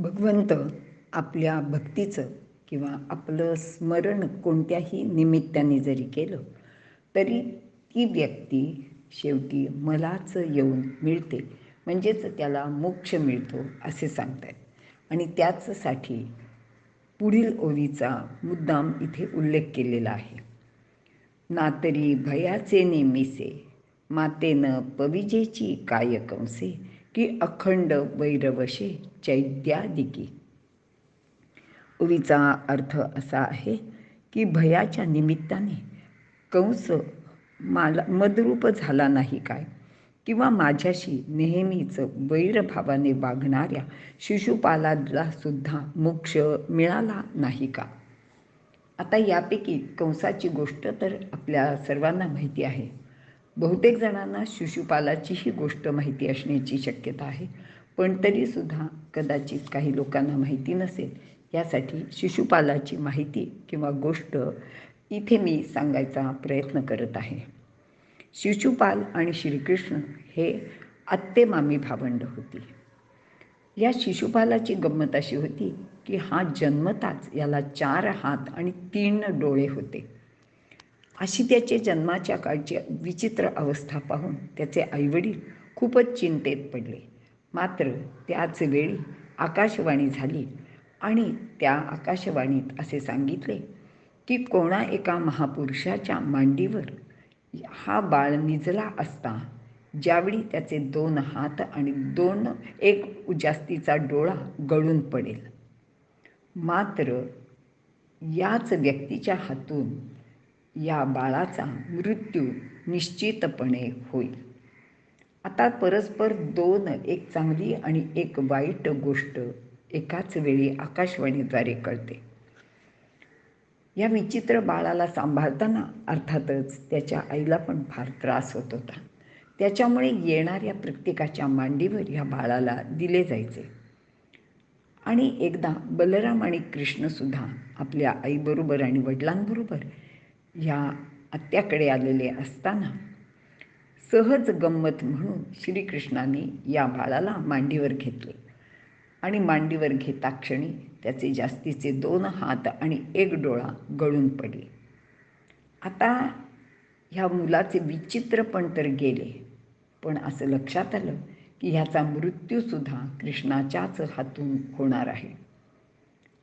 भगवंत आपल्या भक्तीचं किंवा आपलं स्मरण कोणत्याही निमित्ताने जरी केलं तरी ती व्यक्ती शेवटी मलाच येऊन मिळते. म्हणजेच त्याला मोक्ष मिळतो असे सांगतात. आणि त्याचसाठी पुढील ओवीचा मुद्दाम इथे उल्लेख केलेला आहे. नातरी भयाचे नेमिसे मातेनं पविजेची काय कंसे की अखंड वैरवशे चैत्यादिकी. उवीचा अर्थ असा आहे की भयाच्या निमित्ताने कंस मला मदरूप झाला नाही काय? किंवा माझ्याशी नेहमीच वैरभावाने वागणाऱ्या शिशुपालाला सुद्धा मोक्ष मिळाला नाही का? आता यापैकी कंसाची गोष्ट तर आपल्या सर्वांना माहिती आहे. बहुतेक जणांना शिशुपालाची ही गोष्ट माहिती असण्याची शक्यता आहे पण तरीसुद्धा कदाचित काही लोकांना माहिती नसेल. यासाठी शिशुपालाची माहिती किंवा गोष्ट इथे मी सांगायचा प्रयत्न करत आहे. शिशुपाल आणि श्रीकृष्ण हे आत्तेमामी भावंड होती. या शिशुपालाची गंमत अशी होती की हा जन्मताच याला चार हात आणि तीन डोळे होते. अशी त्याचे जन्माच्या काळची विचित्र अवस्था पाहून त्याचे आईवडील खूपच चिंतेत पडले. मात्र त्याच वेळी आकाशवाणी झाली आणि त्या आकाशवाणीत असे सांगितले की कोणा एका महापुरुषाच्या मांडीवर हा बाळ निजला असता ज्यावेळी त्याचे दोन हात आणि दोन एक जास्तीचा डोळा गळून पडेल. मात्र याच व्यक्तीच्या हातून या बाळाचा मृत्यू निश्चितपणे होईल आता परस्पर दोन एक चांगली आणि एक वाईट गोष्ट एकाच वेळी आकाशवाणीद्वारे कळते. या विचित्र बाळाला सांभाळताना अर्थातच त्याच्या आईला पण फार त्रास होत होता. त्याच्यामुळे येणाऱ्या प्रत्येकाच्या मांडीवर ह्या बाळाला दिले जायचे. आणि एकदा बलराम आणि कृष्णसुद्धा आपल्या आईबरोबर आणि वडिलांबरोबर ह्या आत्याकडे आलेले असताना सहज गंमत म्हणून श्रीकृष्णाने या बाळाला मांडीवर घेतले. आणि मांडीवर घेता क्षणी त्याचे जास्तीचे दोन हात आणि एक डोळा गळून पडले. आता ह्या मुलाचे विचित्रपण तर गेले पण असं लक्षात आलं की ह्याचा मृत्यूसुद्धा कृष्णाच्याच हातून होणार आहे.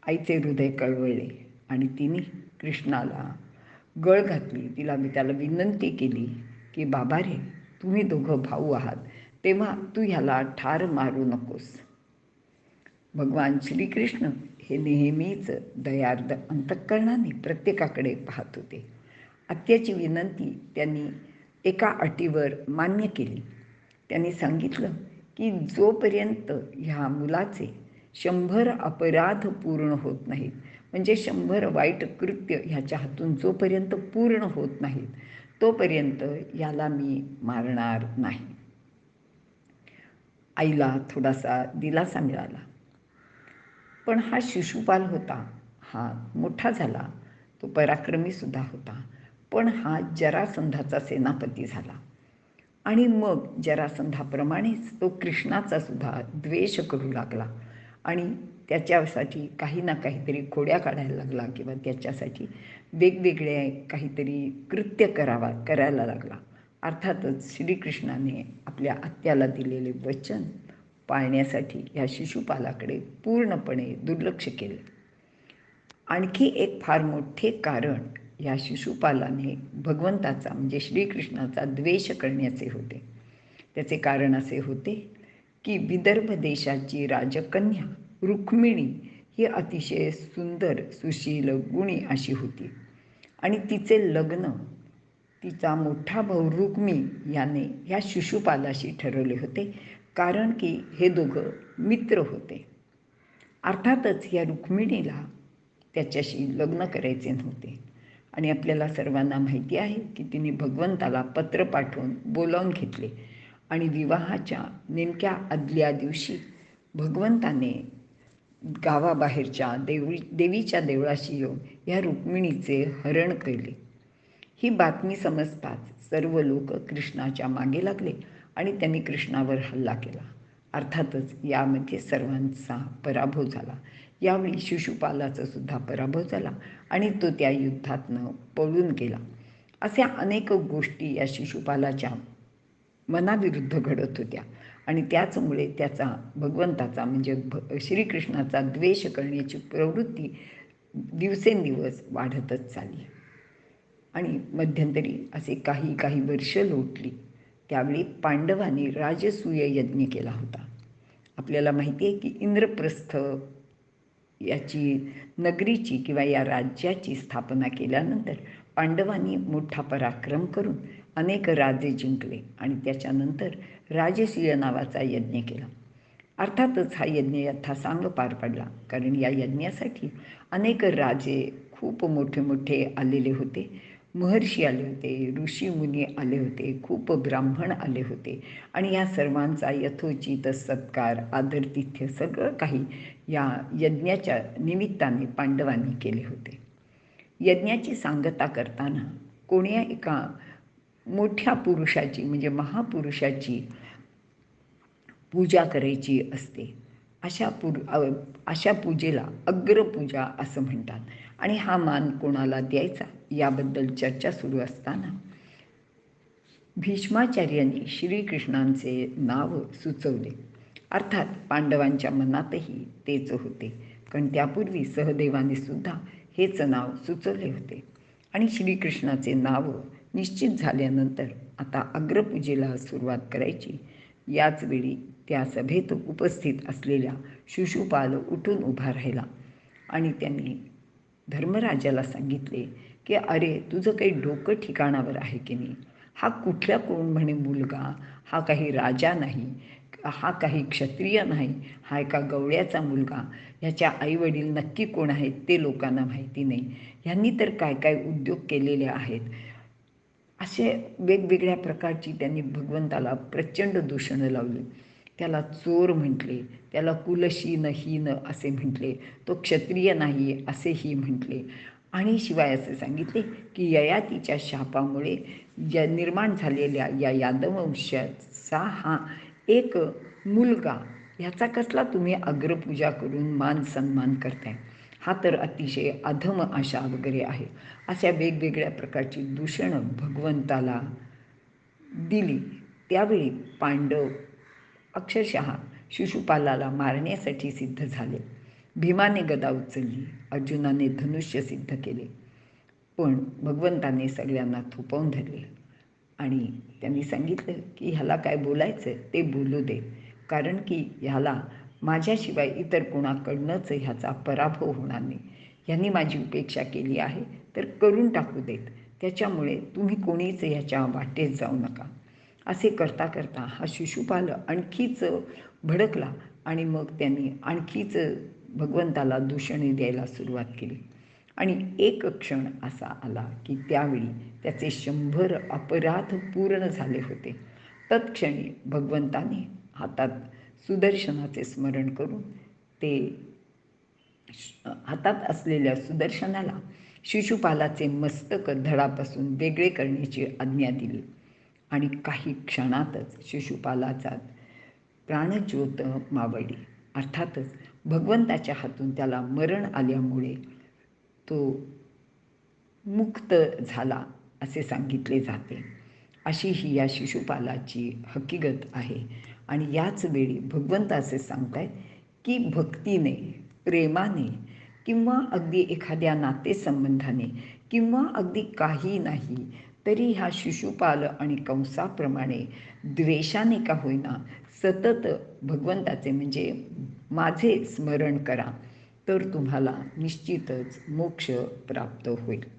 आईचे हृदय कळवळले आणि तिने कृष्णाला गळ घातली. तिला मी त्याला विनंती केली की बाबा रे तुम्ही दोघं भाऊ आहात. तेव्हा तू ह्याला ठार मारू नकोस. भगवान श्रीकृष्ण हे नेहमीच दयार्द अंतःकरणाने प्रत्येकाकडे पाहत होते. आत्याची विनंती त्यांनी एका अटीवर मान्य केली. त्यांनी सांगितलं की जोपर्यंत ह्या मुलाचे शंभर अपराध पूर्ण होत नाहीत म्हणजे शंभर वाईट कृत्य ह्याच्या हातून जोपर्यंत पूर्ण होत नाहीत तोपर्यंत याला मी मारणार नाही. आईला थोडासा दिलासा मिळाला. पण हा शिशुपाल होता हा मोठा झाला तो पराक्रमीसुद्धा होता. पण हा जरासंधाचा सेनापती झाला. आणि मग जरासंधाप्रमाणेच तो कृष्णाचा सुद्धा द्वेष करू लागला. आणि त्याच्यासाठी काही ना काहीतरी खोड्या काढायला लागला किंवा त्याच्यासाठी वेगवेगळे काहीतरी कृत्य करावा करायला लागला. अर्थातच श्रीकृष्णाने आपल्या आत्याला दिलेले वचन पाळण्यासाठी ह्या शिशुपालाकडे पूर्णपणे दुर्लक्ष केले. आणखी एक फार मोठे कारण या शिशुपालाने भगवंताचा म्हणजे श्रीकृष्णाचा द्वेष करण्याचे होते. त्याचे कारण असे होते की विदर्भ देशाची राजकन्या रुक्मिणी ही अतिशय सुंदर सुशील गुणी अशी होती. आणि तिचे लग्न तिचा मोठा भाऊ रुक्मी याने ह्या शिशुपालाशी ठरवले होते कारण की हे दोघं मित्र होते. अर्थातच या रुक्मिणीला त्याच्याशी लग्न करायचे नव्हते. आणि आपल्याला सर्वांना माहिती आहे की तिने भगवंताला पत्र पाठवून बोलावून घेतले. आणि विवाहाच्या नेमक्या आदल्या दिवशी भगवंताने गावाबाहेरच्या देवी देवीच्या देवळाशी येऊन या रुक्मिणीचे हरण केले. ही बातमी समजताच सर्व लोक कृष्णाच्या मागे लागले आणि त्यांनी कृष्णावर हल्ला केला. अर्थातच यामध्ये सर्वांचा पराभव झाला. यावेळी शिशुपालाचा सुद्धा पराभव झाला आणि तो त्या युद्धातनं पळून गेला. अशा अनेक गोष्टी या शिशुपालाच्या मनाविरुद्ध घडत होत्या. आणि त्याचमुळे त्याचा भगवंताचा म्हणजे भ श्रीकृष्णाचा द्वेष करण्याची प्रवृत्ती दिवसेंदिवस वाढतच चालली. आणि मध्यंतरी असे काही काही वर्ष लोटली. त्यावेळी पांडवांनी राजसूय यज्ञ केला होता. आपल्याला माहिती आहे की इंद्रप्रस्थ याची नगरीची किंवा या राज्याची स्थापना केल्यानंतर पांडवांनी मोठा पराक्रम करून अनेक राजे जिंकले आणि त्याच्यानंतर राजसूय नावाचा यज्ञ केला. अर्थातच हा यज्ञ यथासांग पार पडला कारण या यज्ञासाठी अनेक राजे खूप मोठे मोठे आलेले होते. महर्षी आले होते ऋषीमुनी आले होते खूप ब्राह्मण आले होते. आणि या सर्वांचा यथोचित सत्कार आदरतिथ्य सगळं काही या यज्ञाच्या निमित्ताने पांडवांनी केले होते. यज्ञाची सांगता करताना कोण्या एका मोठ्या पुरुषाची म्हणजे महापुरुषाची पूजा करायची असते. अशा पुर अशा पूजेला अग्रपूजा असं म्हणतात. आणि हा मान कोणाला द्यायचा? याबद्दल चर्चा सुरू असताना भीष्माचार्यांनी श्रीकृष्णांचे नाव सुचवले. अर्थात पांडवांच्या मनातही तेच होते. कारण त्यापूर्वी सहदेवाने सुद्धा हेच नाव सुचवले होते. आणि श्रीकृष्णाचे नाव निश्चित झाल्यानंतर आता अग्रपूजेला सुरुवात करायची. याचवेळी त्या सभेत उपस्थित असलेल्या शिशुपाल उठून उभा राहिला आणि त्यांनी धर्मराजाला सांगितले की अरे तुझं काही डोकं ठिकाणावर आहे की नाही? हा कुठल्या कोण म्हणे मुलगा? हा काही राजा नाही हा काही क्षत्रिय नाही हा एका गवळ्याचा मुलगा? ह्याच्या आईवडील नक्की कोण आहेत ते लोकांना माहिती नाही. ह्यांनी तर काय काय उद्योग केलेले आहेत? असे वेगवेगळ्या प्रकारची त्यांनी भगवंताला प्रचंड दूषणं लावली. त्याला चोर म्हटले त्याला कुलशीन हीन असे म्हटले तो क्षत्रिय नाही असेही म्हटले. आणि शिवाय असे सांगितले की ययातीच्या शापामुळे ज्या निर्माण झालेल्या या यादवंशाचा हा एक मुलगा ह्याचा कसला तुम्ही अग्रपूजा करून मान सन्मान करताय? हा तर अतिशय अधम आशा वगैरे आहे. अशा वेगवेगळ्या प्रकारची दूषणं भगवंताला दिली. त्यावेळी पांडव अक्षरशः शिशुपालाला मारण्यासाठी सिद्ध झाले. भीमाने गदा उचलली. अर्जुनाने धनुष्य सिद्ध केले. पण भगवंताने सगळ्यांना थोपवून धरले. आणि त्यांनी सांगितलं की ह्याला काय बोलायचं? ते बोलू दे. कारण की ह्याला माझ्याशिवाय इतर कोणाकडनंच ह्याचा पराभव होणार नाही. ह्यांनी माझी उपेक्षा केली आहे तर करून टाकू देत. त्याच्यामुळे तुम्ही कोणीच ह्याच्या वाटेत जाऊ नका. असे करता करता हा शिशुपाल आणखीच भडकला आणि मग त्यांनी आणखीच भगवंताला दूषणे द्यायला सुरुवात केली. आणि एक क्षण असा आला की त्यावेळी त्याचे शंभर अपराध पूर्ण झाले होते. तत्क्षणी भगवंताने हातात सुदर्शनाचे स्मरण करून ते हातात असलेल्या सुदर्शनाला शिशुपालाचे मस्तक धडापासून वेगळे करण्याची आज्ञा दिली. आणि काही क्षणातच शिशुपालाचा प्राणज्योत मावळली. अर्थातच भगवंताच्या हातून त्याला मरण आल्यामुळे तो मुक्त झाला असे सांगितले जाते. अशी ही या शिशुपालाची हकीकत आहे. आणि याच वेळी भगवंत असे सांगतायत की भक्तीने प्रेमाने किंवा अगदी एखाद्या नातेसंबंधाने किंवा अगदी काही नाही तरी ह्या शिशुपाल आणि कंसाप्रमाणे द्वेषाने का होईना सतत भगवंताचे म्हणजे माझे स्मरण करा तर तुम्हाला निश्चितच मोक्ष प्राप्त होईल.